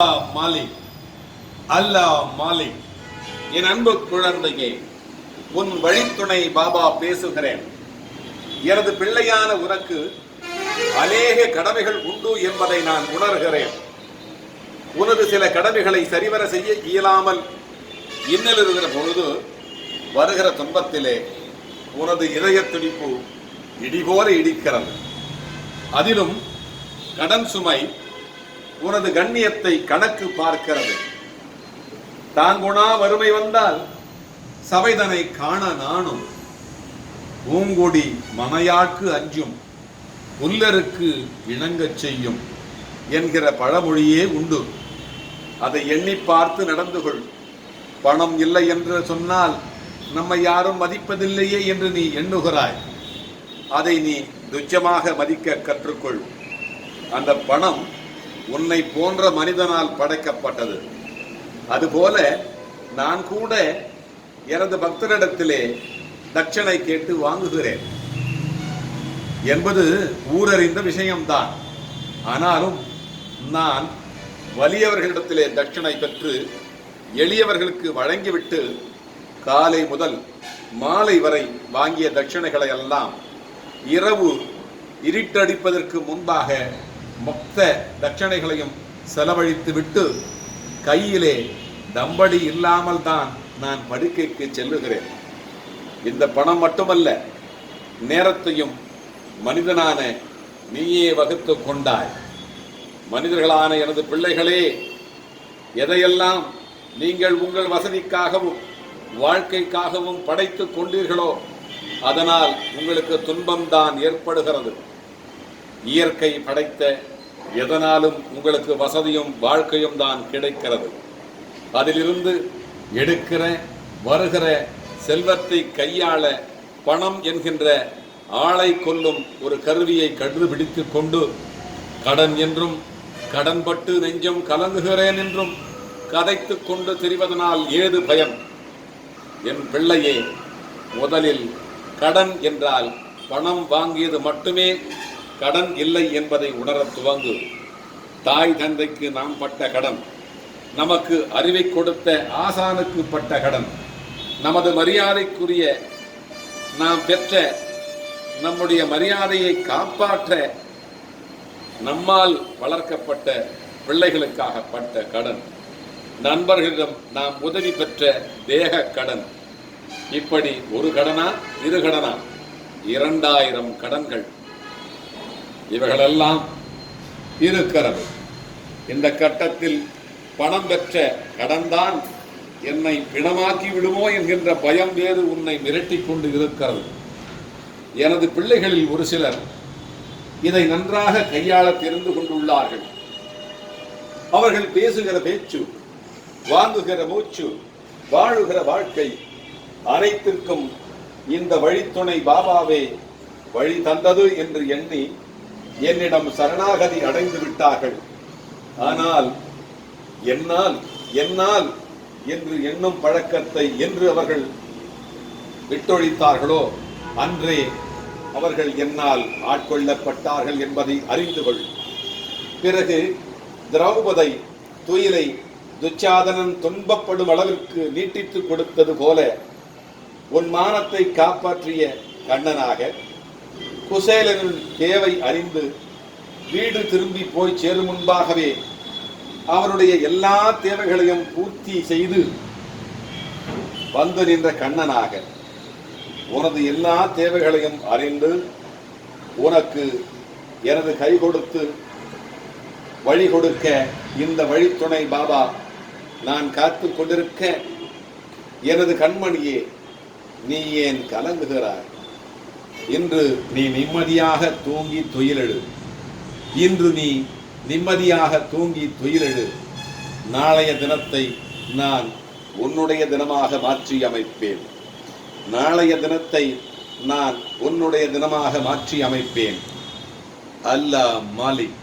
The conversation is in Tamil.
மாலிக் அல்லாஹ் மாலிக் என் அன்பு குழந்தையே உன் வழித்துணை பாபா பேசுகிறேன். எனது பிள்ளையான உனக்கு அநேக கடமைகள் உண்டு என்பதை நான் உணர்கிறேன். உனது சில கடமைகளை சரிவர செய்ய இயலாமல் இன்னல் இருக்கிற பொழுது வருகிற துன்பத்திலே உனது இதய துடிப்பு இடிபோல இடிக்கிறது. அதிலும் கடன் சுமை உனது கண்ணியத்தை கணக்கு பார்க்கிறது. தாங்குணா வறுமை வந்தால் சபைதனை காண நானும். பூங்கொடி மனையாக்கு அஞ்சும் புல்லருக்கு இணங்கச் செய்யும் என்கிற பழமொழியே உண்டு. அதை எண்ணி பார்த்து நடந்து கொள். பணம் இல்லை என்று சொன்னால் நம்மை யாரும் மதிப்பதில்லையே என்று நீ எண்ணுகிறாய். அதை நீ துச்சமாக மதிக்க கற்றுக்கொள். அந்த பணம் உன்னை போன்ற மனிதனால் படைக்கப்பட்டது. அதுபோல நான் கூட எனது பக்தரிடத்திலே தட்சணை கேட்டு வாங்குகிறேன். என்பது ஊரறிந்த விஷயம்தான். ஆனாலும் நான் வலியவர்களிடத்திலே தட்சணை பெற்று எளியவர்களுக்கு வழங்கிவிட்டு காலை முதல் மாலை வரை வாங்கிய தட்சணைகளை எல்லாம் இரவு இருட்டடிப்பதற்கு முன்பாக மொத்த தட்சணைகளையும் செலவழித்து விட்டு கையிலே தம்படி இல்லாமல் தான் நான் படுக்கைக்கு செல்லுகிறேன். இந்த பணம் மட்டுமல்ல நேரத்தையும் மனிதனான நீயே வகுத்து கொண்டாய். மனிதர்களான எனது பிள்ளைகளே எதையெல்லாம் நீங்கள் உங்கள் வசதிக்காகவும் வாழ்க்கைக்காகவும் படைத்துக் கொண்டீர்களோ அதனால் உங்களுக்கு துன்பம்தான் ஏற்படுகிறது. இயற்கை படைத்த எதனாலும் உங்களுக்கு வசதியும் வாழ்க்கையும் தான் கிடைக்கிறது. அதிலிருந்து எடுக்கிற வருகிற செல்வத்தை கையாள பணம் என்கின்ற ஆளை கொல்லும் ஒரு கருவியை கண்டுபிடித்து கொண்டு கடன் என்றும் கடன்பட்டு நெஞ்சம் கலங்குகிறேன் என்றும் கதைத்து கொண்டு திரிவதனால் ஏது பயன்? என் பிள்ளையே முதலில் கடன் என்றால் பணம் வாங்கியது மட்டுமே கடன் இல்லை என்பதை உணரத் துவங்கு. தாய் தந்தைக்கு நாம் பட்ட கடன் நமக்கு அறிவை கொடுத்த ஆசானுக்கு பட்ட கடன் நமது மரியாதைக்குரிய நாம் பெற்ற நம்முடைய மரியாதையை காப்பாற்ற நம்மால் வளர்க்கப்பட்ட பிள்ளைகளுக்காக பட்ட கடன். நண்பர்களிடம் நாம் உதவி பெற்ற தேக கடன். இப்படி ஒரு கடனா இரு கடனா? இரண்டாயிரம் கடன்கள். இவைகளெல்லாம் இருக்கிறது. இந்த கட்டத்தில் பணம் பெற்ற கடன்தான் என்னை பிணமாக்கி விடுமோ என்கின்ற பயம் வேறு உன்னை மிரட்டி கொண்டு இருக்கிறது. எனது பிள்ளைகளில் ஒரு சிலர் இதை நன்றாக கையாள தெரிந்து கொண்டுள்ளார்கள். அவர்கள் பேசுகிற பேச்சு வாங்குகிற மூச்சு வாழுகிற வாழ்க்கை அனைத்திற்கும் இந்த வழித்துணை பாபாவே வழி தந்தது என்று எண்ணி என்னிடம் சரணாகதி அடைந்து விட்டார்கள். ஆனால் என்னால் என்னால் என்று எண்ணும் பழக்கத்தை என்று அவர்கள் விட்டொழித்தார்களோ அன்றே அவர்கள் என்னால் ஆட்கொள்ளப்பட்டார்கள் என்பதை அறிந்து கொள். பிறகு திரௌபதை துயிலை துச்சாதனன் துன்பப்படும் அளவிற்கு நீட்டித்து கொடுத்தது போல உன் மானத்தை காப்பாற்றிய கண்ணனாக குசேலனின் தேவை அறிந்து வீடு திரும்பி போய் சேரும் முன்பாகவே அவனுடைய எல்லா தேவைகளையும் பூர்த்தி செய்து வந்து நின்ற கண்ணனாக உனது எல்லா தேவைகளையும் அறிந்து உனக்கு எனது கை கொடுத்து வழி கொடுக்க இந்த வழித்துணை பாபா நான் காத்து கொண்டிருக்க எனது கண்மணியே நீ ஏன் கலங்குகிறாய்? இன்று நீ நிம்மதியாக தூங்கி துயிலெழு. இன்று நீ நிம்மதியாக தூங்கி துயிலெழு. நாளைய தினத்தை நான் உன்னுடைய தினமாக மாற்றி அமைப்பேன். நாளைய தினத்தை நான் உன்னுடைய தினமாக மாற்றி அமைப்பேன். அல்லாஹ் மாலிக்.